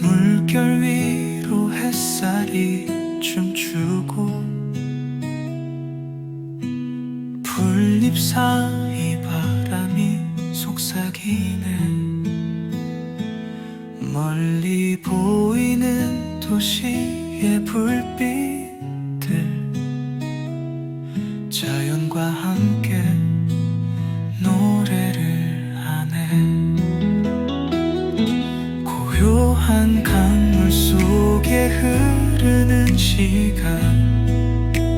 물결 위로 햇살이 춤추고 풀잎 사이 바람이 속삭이네. 멀리 보이는 도시의 불빛들 자연과 함께 고요한 강물 속에 흐르는 시간.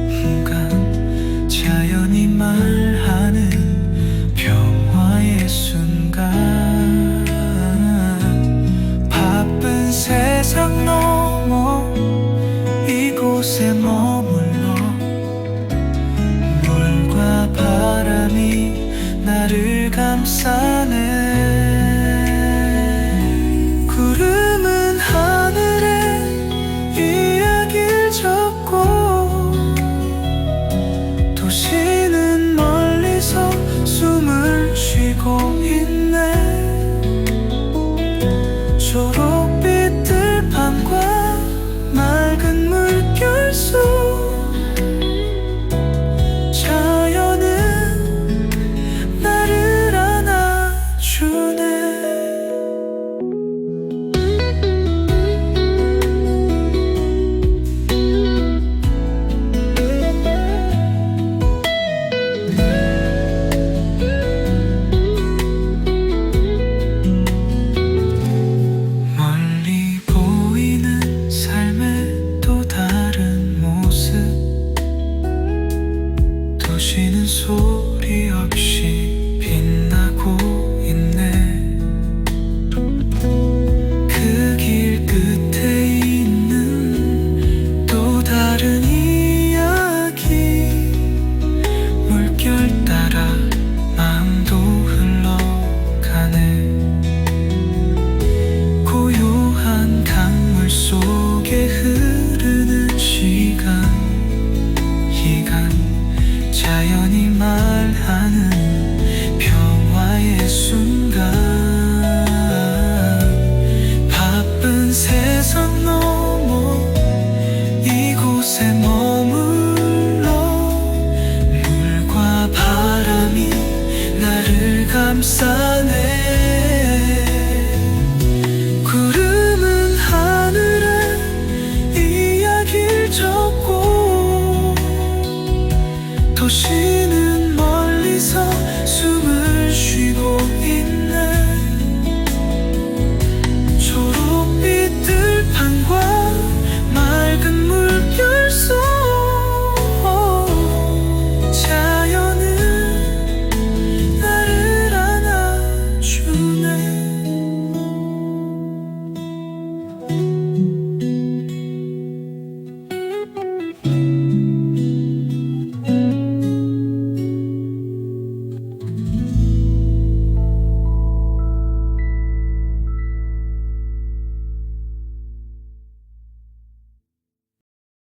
순간 자연이 말하는 평화의 순간. 바쁜 세상 너머 이곳에 머물러 물과 바람이 나를 감싸네 이 자연이 말하는 평화의 순간. 바쁜 세상 너머 이곳에 머물러 물과 바람이 나를 감싸 도시는 멀리서